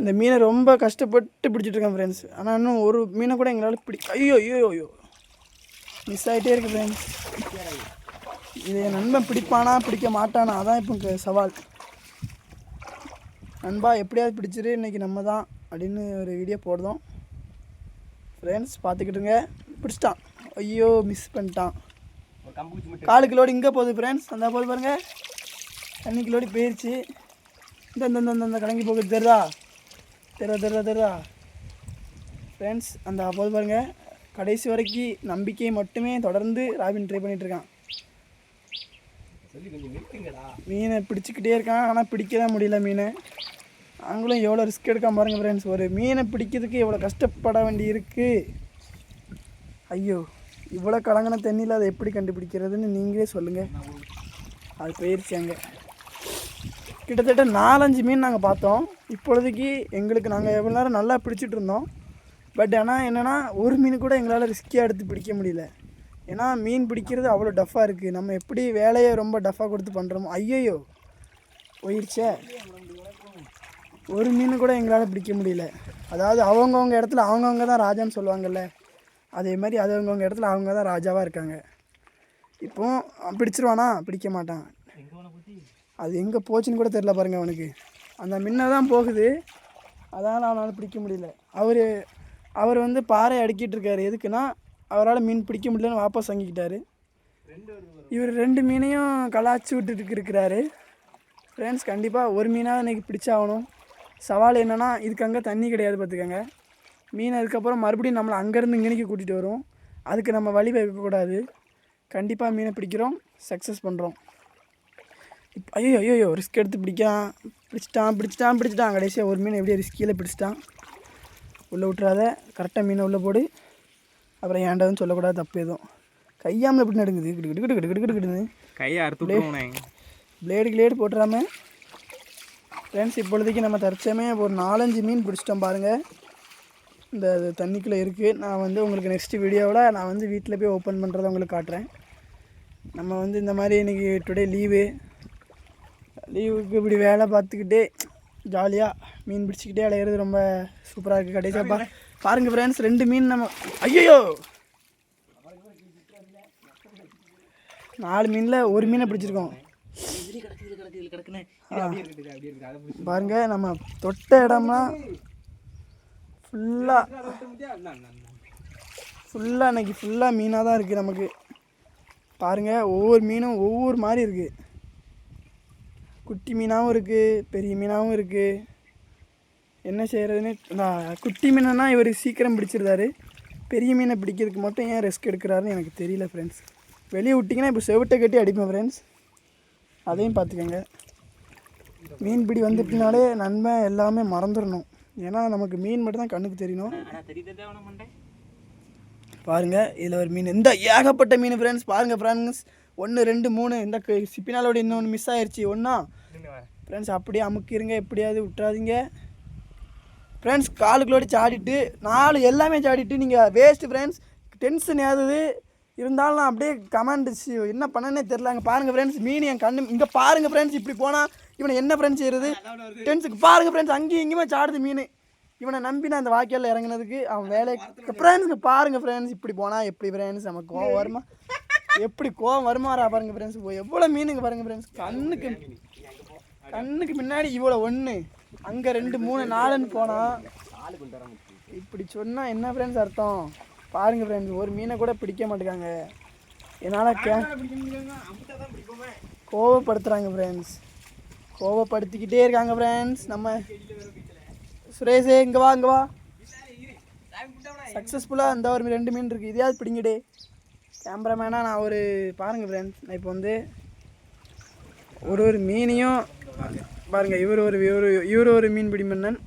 இந்த மீனை ரொம்ப கஷ்டப்பட்டு பிடிச்சிட்டு இருக்கேன் ஃப்ரெண்ட்ஸ் ஆனால் இன்னும் ஒரு மீனை கூட எங்களால் பிடி ஐயோ ஐயோ ஐயோ மிஸ் ஆகிட்டே இருக்கு ஃப்ரெண்ட்ஸ் இது என் நண்பன் பிடிப்பானா பிடிக்க மாட்டானா? அதான் இப்போ சவால். நண்பா எப்படியாவது பிடிச்சிரு இன்னைக்கு நம்ம தான் அப்படின்னு ஒரு வீடியோ போடுறோம். ஃப்ரெண்ட்ஸ் பார்த்துக்கிட்டுங்க. பிடிச்சிட்டான். ஐயோ மிஸ் பண்ணிட்டான். ஒரு காலு கிலோடு இங்கே போகுது ஃப்ரெண்ட்ஸ் அந்த போது பாருங்கள் தண்ணி கிலோடி போயிடுச்சு இந்த இந்த இந்த கலங்கி போகுது தெரியுதா? தெரிதா தெரிதா தெரிதா ஃப்ரெண்ட்ஸ் அந்த போது பாருங்க. கடைசி வரைக்கும் நம்பிக்கையை மட்டுமே தொடர்ந்து ராபின் ட்ரை நிறுத்துங்கடா. மீனை பிடிச்சிக்கிட்டே இருக்கான் ஆனால் பிடிக்க தான் முடியல மீனை. நாங்களும் எவ்வளோ ரிஸ்க் எடுக்காம பாருங்க ஃப்ரெண்ட்ஸ் ஒரு மீனை பிடிக்கிறதுக்கு எவ்வளோ கஷ்டப்பட வேண்டி இருக்கு ஐயோ இவ்வளோ கலங்கின தண்ணியில் அதை எப்படி கண்டுபிடிக்கிறதுன்னு நீங்களே சொல்லுங்கள் அது போயிருச்சு அங்கே. கிட்டத்தட்ட நாலஞ்சு மீன் நாங்கள் பார்த்தோம். இப்பொழுதைக்கு எங்களுக்கு நாங்கள் எவ்வளோ நேரம் நல்லா பிடிச்சிட்டு இருந்தோம். பட் ஆனால் என்னென்னா ஒரு மீன் கூட எங்களால் ரிஸ்கியாக எடுத்து பிடிக்க முடியல. ஏன்னா மீன் பிடிக்கிறது அவ்வளோ டஃப்பாக இருக்குது நம்ம எப்படி வேலையை ரொம்ப டஃப்பாக கொடுத்து பண்ணுறோமோ ஐயையோ போயிடுச்சே ஒரு மீன் கூட எங்களால் பிடிக்க முடியல. அதாவது அவங்கவுங்க இடத்துல அவங்கவுங்க தான் ராஜான்னு சொல்லுவாங்கல்ல அதே மாதிரி அவங்கவுங்க இடத்துல அவங்க தான் ராஜாவாக இருக்காங்க. இப்போ பிடிச்சிருவானா? பிடிக்க மாட்டான். அது எங்கே போச்சுன்னு கூட தெரில பாருங்க அவனுக்கு. அந்த மின்ன தான் போகுது. அதனால் அவனால் பிடிக்க முடியல. அவர் அவர் வந்து பாறை அடுக்கிட்டு இருக்காரு. எதுக்குன்னா அவரால் மீன் பிடிக்க முடியலன்னு வாபஸ் வாங்கிக்கிட்டாரு. இவர் ரெண்டு மீனையும் கலாச்சி விட்டுட்டு இருக்கிறாரு. ஃப்ரெண்ட்ஸ் கண்டிப்பாக ஒரு மீனாக இன்றைக்கி பிடிச்சாகணும். சவால் என்னென்னா இதுக்கு அங்கே தண்ணி கிடையாது பார்த்துக்கோங்க. மீன் அதுக்கப்புறம் மறுபடியும் நம்மளை அங்கேருந்து இங்கேனைக்கு கூட்டிகிட்டு வரும். அதுக்கு நம்ம வழி வைக்கக்கூடாது. கண்டிப்பாக மீனை பிடிக்கிறோம். சக்ஸஸ் பண்ணுறோம் இப்போ ஐயோ ஐயோ ரிஸ்க் எடுத்து பிடிக்கான் பிடிச்சிட்டான் பிடிச்சிட்டான் பிடிச்சிட்டான். கடைசியாக ஒரு மீன் எப்படியே ரிஸ்கியில் பிடிச்சிட்டான். உள்ளே விட்டுறாத கரெக்டாக மீனை உள்ளே போடு. அப்புறம் ஏண்டாதுன்னு சொல்லக்கூடாது தப்பு எதுவும். கையாமல் எப்படி நடுங்குது? கிடு கிடு கிடு கிடு கிடு கிடு கிடுன்னு. கையை அறுத்து பிளேடு கிளேடு போட்டுறாம. ஃப்ரெண்ட்ஸ் இப்பொழுதைக்கு நம்ம தற்சமே ஒரு நாலஞ்சு மீன் பிடிச்சிட்டோம் பாருங்கள் இந்த தண்ணிக்குள்ளே இருக்குது நான் வந்து உங்களுக்கு நெக்ஸ்ட் வீடியோவில் நான் வந்து வீட்டில் போய் ஓப்பன் பண்ணுறதை உங்களுக்கு காட்டுறேன். நம்ம வந்து இந்த மாதிரி இன்றைக்கி டுடே லீவு லீவுக்கு இப்படி வேலை பார்த்துக்கிட்டே ஜாலியாக மீன் பிடிச்சிக்கிட்டே அலையிறது ரொம்ப சூப்பராக இருக்குது கடைசியாக பா பாருங்கள் ஃப்ரெண்ட்ஸ் ரெண்டு மீன் நம்ம ஐயோ நாலு மீனில் ஒரு மீனை பிடிச்சிருக்கோம். பாருங்க நம்ம தொட்ட இடம்லாம் ஃபுல்லாக ஃபுல்லாக இன்னைக்கு ஃபுல்லாக மீனாக தான் இருக்குது நமக்கு. பாருங்கள் ஒவ்வொரு மீனும் ஒவ்வொரு மாதிரி இருக்குது குட்டி மீனாகவும் இருக்குது பெரிய மீனாகவும் இருக்குது என்ன செய்கிறதுன்னு நான் குட்டி மீனைனா இவர் சீக்கிரம் பிடிச்சிருந்தாரு. பெரிய மீனை பிடிக்கிறதுக்கு மட்டும் ஏன் ரிஸ்க் எடுக்கிறாருன்னு எனக்கு தெரியல ஃப்ரெண்ட்ஸ் வெளியே விட்டிங்கன்னா இப்போ செவிட்டை கட்டி அடிப்பேன் ஃப்ரெண்ட்ஸ் அதையும் பார்த்துக்கோங்க மீன்பிடி வந்துட்டுனாலே நன்மை எல்லாமே மறந்துடணும். ஏன்னா நமக்கு மீன் மட்டும் தான் கண்ணுக்கு தெரியணும். பாருங்கள் இதில் ஒரு மீன். இந்த ஏகப்பட்ட மீன் ஃப்ரெண்ட்ஸ் பாருங்கள் ஃப்ரெண்ட்ஸ் ஒன்று ரெண்டு மூணு. இந்த க- சிப்பினாலோட இன்னொன்று மிஸ் ஆயிடுச்சு ஒன்றா ஃப்ரெண்ட்ஸ் அப்படியே அமுக்கிருங்க எப்படியாவது விட்டுறாதீங்க. ஃப்ரெண்ட்ஸ் காலுக்குள்ளோடி சாடிட்டு நாலு எல்லாமே சாடிட்டு நீங்கள் வேஸ்ட்டு ஃப்ரெண்ட்ஸ் டென்ஷன் ஏறுது. இருந்தாலும் நான் அப்படியே கமாண்ட் என்ன பண்ணனே தெரில அங்கே பாருங்கள் ஃப்ரெண்ட்ஸ் மீன் என் கண்ணு இங்கே பாருங்கள் ஃப்ரெண்ட்ஸ் இப்படி போனால் இவனை என்ன ஃப்ரெண்ட்ஸ் செய்யுது டென்ஸுக்கு பாருங்கள் ஃப்ரெண்ட்ஸ் அங்கேயும் இங்கேயுமே சாடுது மீன். இவனை நம்பி நான் அந்த வாய்க்காலில் இறங்குனதுக்கு அவன் வேலை ஃப்ரெண்ட்ஸுக்கு பாருங்கள் ஃப்ரெண்ட்ஸ் இப்படி போனால் எப்படி ஃப்ரெண்ட்ஸ் நமக்கு கோவம் வருமா? எப்படி கோவம் வருமாறா பாருங்கள் ஃப்ரெண்ட்ஸ் எவ்வளோ மீனுங்க பாருங்கள் ஃப்ரெண்ட்ஸ் கண்ணுக்கு கண்ணுக்கு முன்னாடி இவ்வளோ ஒன்று அங்கே ரெண்டு மூணு நாலுன்னு போனால் இப்படி சொன்னால் என்ன ஃப்ரெண்ட்ஸ் அர்த்தம்? பாருங்கள் ஃப்ரெண்ட்ஸ் ஒரு மீனை கூட பிடிக்க மாட்டேங்காங்க. என்னால் கே கோவப்படுத்துகிறாங்க ஃப்ரெண்ட்ஸ் கோவப்படுத்திக்கிட்டே இருக்காங்க ஃப்ரெண்ட்ஸ் நம்ம சுரேஷே இங்கே வா இங்கே வா. சக்ஸஸ்ஃபுல்லாக இந்த ஒரு ரெண்டு மீன் இருக்குது இதையாவது பிடிங்கிடு. கேமராமேனாக நான் ஒரு பாருங்கள் ஃப்ரெண்ட்ஸ் நான் இப்போ வந்து ஒரு ஒரு மீனையும் பாருங்க. இவர் ஒரு இவர் இவர் ஒரு மீன்பிடி மன்னன்.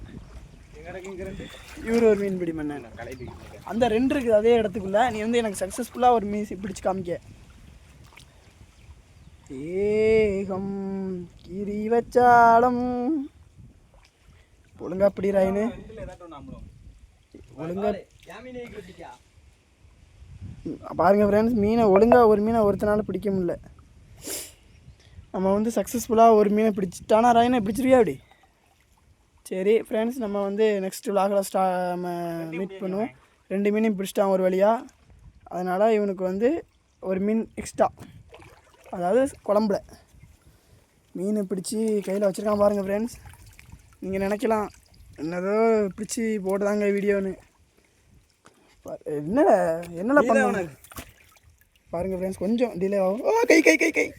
இவர் ஒரு மீன்பிடி மன்னன். அந்த ரெண்டு இருக்குது அதே இடத்துக்குள்ள. நீ வந்து எனக்கு சக்ஸஸ்ஃபுல்லாக ஒரு மீன் பிடிச்சு காமிக்க. ஏகம் கிரி வச்சாலம். ஒழுங்கா பிடி ராயினு. ஒழுங்கா பாருங்க ஃப்ரெண்ட்ஸ் மீனை ஒழுங்கா ஒரு மீனை ஒருத்தனால பிடிக்க முடியல. நம்ம வந்து சக்ஸஸ்ஃபுல்லாக ஒரு மீனை பிடிச்சிட்டானா ராயினை பிடிச்சிருக்கியா அப்படி? சரி ஃப்ரெண்ட்ஸ் நம்ம வந்து நெக்ஸ்ட் விலாகில் ஸ்டா நம்ம மீட் பண்ணுவோம். ரெண்டு மீனையும் பிடிச்சிட்டான் ஒரு வழியாக அதனால் இவனுக்கு வந்து ஒரு மீன் எக்ஸ்ட்ரா அதாவது குழம்புல. மீன் பிடிச்சி கையில் வச்சுருக்கான் பாருங்கள் ஃப்ரெண்ட்ஸ் நீங்கள் நினைக்கலாம் என்னதோ பிடிச்சி போட்டுதாங்க வீடியோன்னு. பா- என்ன என்னடா பண்ண? பாருங்கள் ஃப்ரெண்ட்ஸ் கொஞ்சம் டிலே ஆகும். ஓ கை கை கை கை.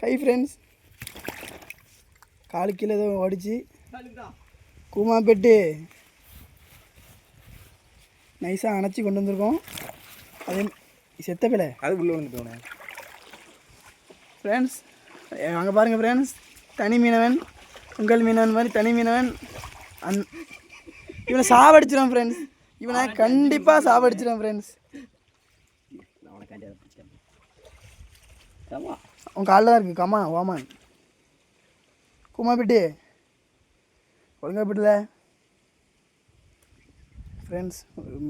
கை ஃப்ரெண்ட்ஸ் காலு கீழே ஏதோ ஓடிச்சு. கூமாப்பேட்டு நைஸாக அணைச்சி கொண்டு வந்திருக்கோம். அதே செத்த பிள்ளை. அது உள்ள வந்துட்டோண்ணே ஃப்ரெண்ட்ஸ் அங்கே பாருங்கள் ஃப்ரெண்ட்ஸ் தனி மீனவன் உங்கள் மீனவன் மாதிரி தனி மீனவன். அந் இவனை சாவடிச்சிடும் ஃப்ரெண்ட்ஸ் இவனை கண்டிப்பாக சாவடிச்சிடும் ஃப்ரெண்ட்ஸ் அவனுக்காண்டி அதை அவன் காலில் தான் இருக்குது கமா ஓமான் குமாப்பிட்டி ஒழுங்கா பிடில ஃப்ரெண்ட்ஸ்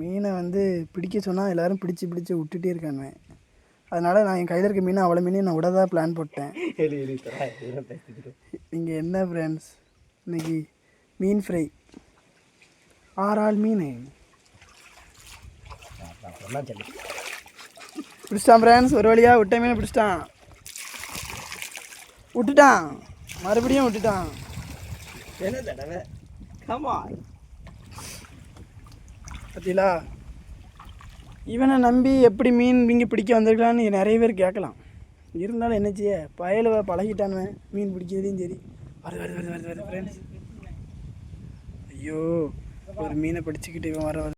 மீனை வந்து பிடிக்க சொன்னால் எல்லோரும் பிடிச்சி பிடிச்சி விட்டுட்டே இருக்காங்க. அதனால் நான் என் கையில் இருக்க மீனை அவ்வளோ மீனையும் நான் விட தான் பிளான் போட்டேன் இங்கே என்ன ஃப்ரெண்ட்ஸ் இன்னைக்கு மீன் ஃப்ரை ஆறாள் மீன். பிடிச்சிட்டான் ஃப்ரெண்ட்ஸ் ஒரு வழியாக விட்ட மீனை பிடிச்சிட்டான். விட்டுட்டான். மறுபடியும் விட்டுட்டான். என்ன தடவை? கமா பார்த்தீங்களா இவனை நம்பி எப்படி மீன் இங்கே பிடிக்க வந்திருக்கலான்னு நிறைய பேர் கேட்கலாம். இருந்தாலும் என்ன செய்ய? பயல பழகிட்டானுவன் மீன் பிடிக்கிறதையும் சரி. வருது வருது வருது வருது வருது ஃப்ரெண்ட்ஸ் ஐயோ ஒரு மீனை பிடிச்சிக்கிட்டு இவன் வர வர